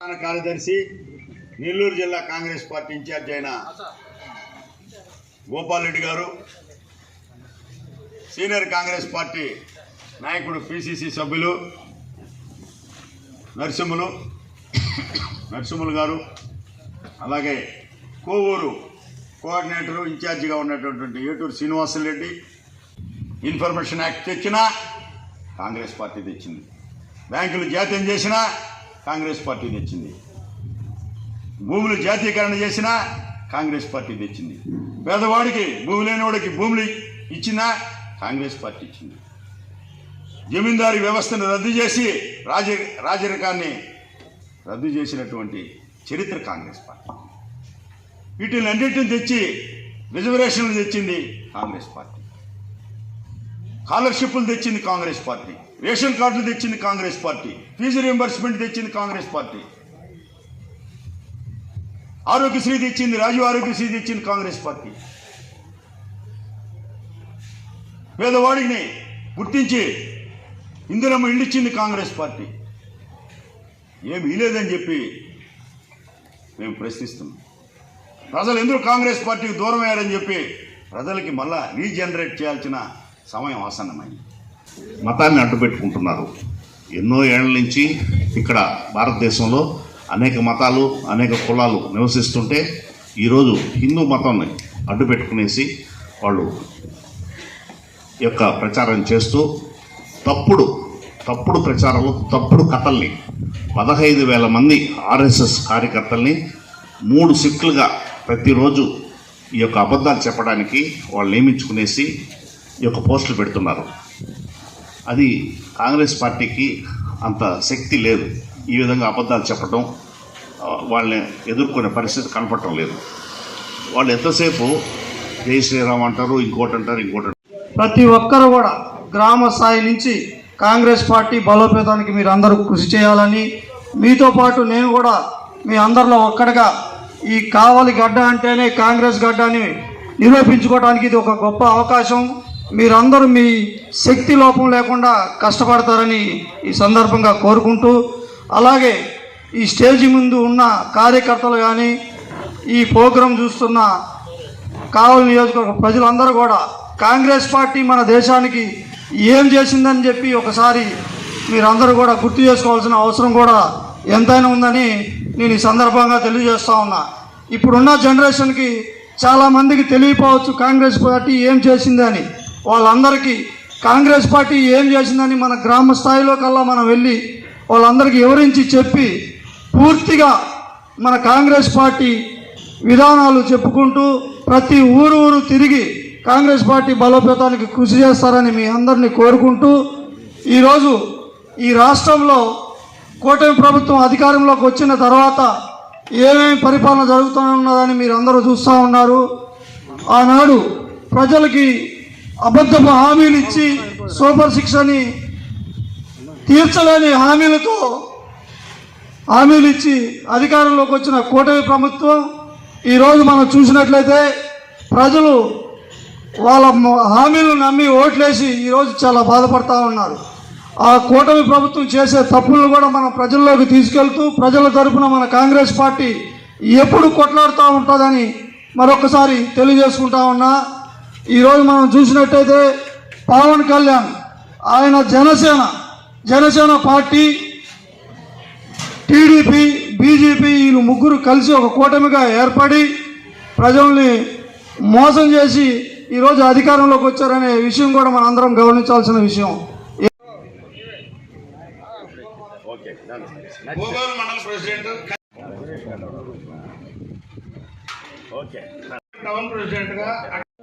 ప్రధాన కార్యదర్శి నెల్లూరు జిల్లా కాంగ్రెస్ పార్టీ ఇన్ఛార్జ్ అయిన గోపాల్ రెడ్డి గారు సీనియర్ కాంగ్రెస్ పార్టీ నాయకుడు పిసిసి సభ్యులు నరసింహులు నరసింహులు గారు అలాగే కోవూరు కోఆర్డినేటరు ఇన్ఛార్జిగా ఉన్నటువంటి ఏటూరు శ్రీనివాసరెడ్డి ఇన్ఫర్మేషన్ యాక్ట్ తెచ్చినా కాంగ్రెస్ పార్టీ తెచ్చింది. బ్యాంకులు జాతీయం చేసినా కాంగ్రెస్ పార్టీ తెచ్చింది. భూములు జాతీయకరణ చేసినా కాంగ్రెస్ పార్టీ తెచ్చింది. పేదవాడికి భూమి లేనివాడికి భూములు ఇచ్చినా కాంగ్రెస్ పార్టీ ఇచ్చింది. జమీందారీ వ్యవస్థను రద్దు చేసి రాజ రాజరికాన్ని రద్దు చేసినటువంటి చరిత్ర కాంగ్రెస్ పార్టీ. వీటిని అన్నింటిని తెచ్చి రిజర్వేషన్లు తెచ్చింది కాంగ్రెస్ పార్టీ. స్కాలర్షిప్లు తెచ్చింది కాంగ్రెస్ పార్టీ రేషన్ కార్డులు తెచ్చింది కాంగ్రెస్ పార్టీ ఫీజు రియంబర్స్మెంట్ తెచ్చింది కాంగ్రెస్ పార్టీ. ఆరోగ్యశ్రీ తెచ్చింది రాజీవ్ ఆరోగ్యశ్రీ తెచ్చింది కాంగ్రెస్ పార్టీ. పేదవాడిని గుర్తించి ఇందులమ్మ ఇల్లు కాంగ్రెస్ పార్టీ. ఏమి ఇలేదని చెప్పి మేము ప్రశ్నిస్తున్నాం. ప్రజలు ఎందుకు కాంగ్రెస్ పార్టీకి దూరం అయ్యారని చెప్పి ప్రజలకి మళ్ళా రీజనరేట్ చేయాల్సిన సమయం ఆసన్నమైంది. మతాన్ని అడ్డుపెట్టుకుంటున్నారు. ఎన్నో ఏళ్ళ నుంచి ఇక్కడ భారతదేశంలో అనేక మతాలు అనేక కులాలు నివసిస్తుంటే ఈరోజు హిందూ మతాన్ని అడ్డుపెట్టుకునేసి వాళ్ళు ఈ యొక్క ప్రచారం చేస్తూ తప్పుడు తప్పుడు ప్రచారాలు తప్పుడు కథల్ని పదహైదు వేల మంది ఆర్ఎస్ఎస్ కార్యకర్తల్ని మూడు సిక్కులుగా ప్రతిరోజు ఈ యొక్క అబద్ధాలు చెప్పడానికి వాళ్ళు నియమించుకునేసి ఈ యొక్క పోస్టులు పెడుతున్నారు. అది కాంగ్రెస్ పార్టీకి అంత శక్తి లేదు. ఈ విధంగా అబద్ధాలు చెప్పడం వాళ్ళని ఎదుర్కొనే పరిస్థితి కనపడటం లేదు. వాళ్ళు ఎంతసేపు జై శ్రీరామ్ అంటారు ఇంకోటి అంటారు ఇంకోటి అంటారు. ప్రతి ఒక్కరు కూడా గ్రామ స్థాయి నుంచి కాంగ్రెస్ పార్టీ బలోపేతానికి మీరు అందరూ కృషి చేయాలని మీతో పాటు నేను కూడా మీ అందరిలో ఒక్కడిగా ఈ కావలి గడ్డ అంటేనే కాంగ్రెస్ గడ్డ అని నిరూపించుకోవడానికి ఇది ఒక గొప్ప అవకాశం. మీరందరూ మీ శక్తి లోపం లేకుండా కష్టపడతారని ఈ సందర్భంగా కోరుకుంటూ అలాగే ఈ స్టేజి ముందు ఉన్న కార్యకర్తలు కానీ ఈ ప్రోగ్రాం చూస్తున్న కావలి నియోజకవర్గ ప్రజలందరూ కూడా కాంగ్రెస్ పార్టీ మన దేశానికి ఏం చేసిందని చెప్పి ఒకసారి మీరందరూ కూడా గుర్తు చేసుకోవాల్సిన అవసరం కూడా ఎంతైనా ఉందని నేను ఈ సందర్భంగా తెలియజేస్తూ ఉన్నా. ఇప్పుడున్న జనరేషన్కి చాలామందికి తెలియపోవచ్చు కాంగ్రెస్ పార్టీ ఏం చేసిందని. వాళ్ళందరికీ కాంగ్రెస్ పార్టీ ఏం చేసిందని మన గ్రామ స్థాయిలో కల్లా మనం వెళ్ళి వాళ్ళందరికీ వివరించి చెప్పి పూర్తిగా మన కాంగ్రెస్ పార్టీ విధానాలు చెప్పుకుంటూ ప్రతి ఊరు ఊరు తిరిగి కాంగ్రెస్ పార్టీ బలోపేతానికి కృషి చేస్తారని మీ అందరినీ కోరుకుంటూ ఈరోజు ఈ రాష్ట్రంలో కూటమి ప్రభుత్వం అధికారంలోకి వచ్చిన తర్వాత ఏమేమి పరిపాలన జరుగుతున్నదని మీరు అందరూ చూస్తూ ఉన్నారు. ఆనాడు ప్రజలకి అబద్ధపు హామీలు ఇచ్చి సూపర్ శిక్షని తీర్చలేని హామీలతో హామీలు ఇచ్చి అధికారంలోకి వచ్చిన కూటమి ప్రభుత్వం ఈరోజు మనం చూసినట్లయితే ప్రజలు వాళ్ళ హామీలు నమ్మి ఓట్లేసి ఈరోజు చాలా బాధపడతా ఉన్నారు. ఆ కూటమి ప్రభుత్వం చేసే తప్పులను కూడా మనం ప్రజల్లోకి తీసుకెళ్తూ ప్రజల తరపున మన కాంగ్రెస్ పార్టీ ఎప్పుడు కొట్లాడుతూ ఉంటుందని మరొకసారి తెలియజేసుకుంటా ఉన్నా. ఈరోజు మనం చూసినట్టయితే పవన్ కళ్యాణ్ ఆయన Janasena Janasena party TDP BJP వీళ్ళు ముగ్గురు కలిసి ఒక కూటమిగా ఏర్పడి ప్రజల్ని మోసం చేసి ఈరోజు అధికారంలోకి వచ్చారనే విషయం కూడా మనం అందరం గమనించాల్సిన విషయం.